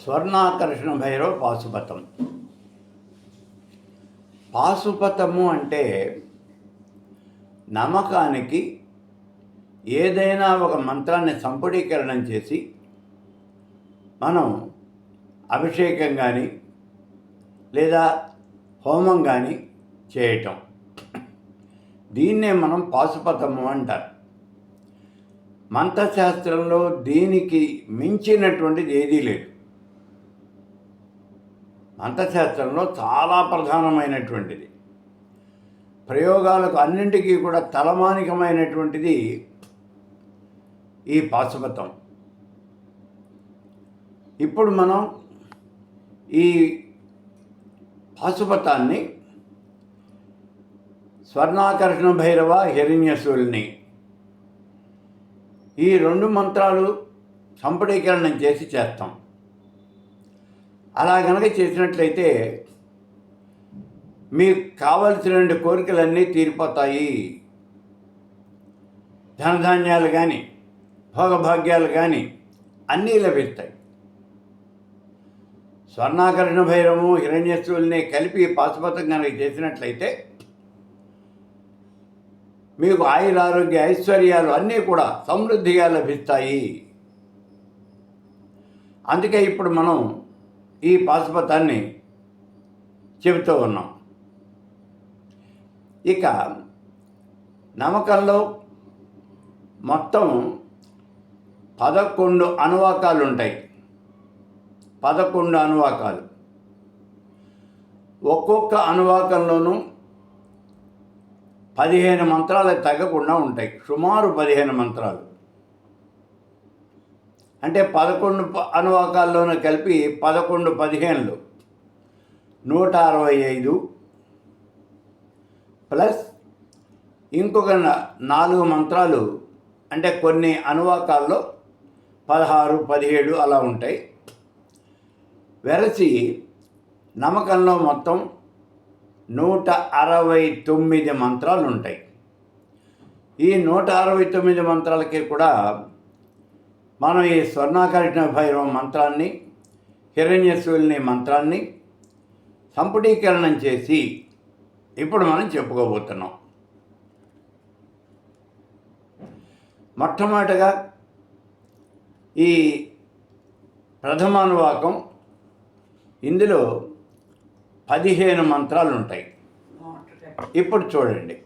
స్వర్ణాకర్షణ భైరవ పాశుపతం. పాశుపతము అంటే నమ్మకానికి ఏదైనా ఒక మంత్రాన్ని సంపుడీకరణం చేసి మనం అభిషేకం కానీ లేదా హోమం కానీ చేయటం. దీన్నే మనం పాశుపతము అంటారు. మంత్రశాస్త్రంలో దీనికి మించినటువంటిది ఏదీ లేదు. అంతఃశాస్త్రంలో చాలా ప్రధానమైనటువంటిది. ప్రయోగాలకు అన్నింటికీ కూడా తలమానికమైనటువంటిది ఈ పాశుపతం. ఇప్పుడు మనం ఈ పాశుపతాన్ని స్వర్ణాకర్షణ భైరవ హిరణ్యశూల్ని ఈ రెండు మంత్రాలు సంపడీకరణం చేసి చేస్తాం. అలా కనుక చేసినట్లయితే మీకు కావలసిన రెండు కోరికలన్నీ తీరిపోతాయి. ధనధాన్యాలు కానీ భోగభాగ్యాలు కానీ అన్నీ లభిస్తాయి. స్వర్ణాకరణ భైరము హిరణ్యస్తుల్ని కలిపి పాశుపతం కనుక చేసినట్లయితే మీకు ఆయుర ఆరోగ్య ఐశ్వర్యాలు అన్నీ కూడా సమృద్ధిగా లభిస్తాయి. అందుకే ఇప్పుడు మనం ఈ పాశుపతాన్ని చెబుతూ ఉన్నాం. ఇక నమ్మకంలో మొత్తం పదకొండు అనువాకాలు ఉంటాయి పదకొండు అనువాకాలు. ఒక్కొక్క అనువాకంలోనూ పదిహేను మంత్రాలు తగ్గకుండా ఉంటాయి. సుమారు పదిహేను మంత్రాలు. అంటే పదకొండు ప- అనువాకాల్లోనూ కలిపి పదకొండు పదిహేనులు. నూట అరవై ఐదు ప్లస్ ఇంకొక నాలుగు మంత్రాలు అంటే కొన్ని అనువాకాల్లో పదహారు పదిహేడు అలా ఉంటాయి. వెరసి నమ్మకంలో మొత్తం నూట అరవై తొమ్మిది మంత్రాలు ఉంటాయి. ఈ నూట అరవై తొమ్మిది మంత్రాలకి కూడా మనం ఈ స్వర్ణాకర్షణ భైరవ మంత్రాన్ని హిరణ్యశూల్ని మంత్రాన్ని సంపుటీకరణం చేసి ఇప్పుడు మనం చెప్పుకోబోతున్నాం. మొట్టమొదటగా ఈ ప్రథమానువాకం ఇందులో పదిహేను మంత్రాలు ఉంటాయి ఇప్పుడు చూడండి.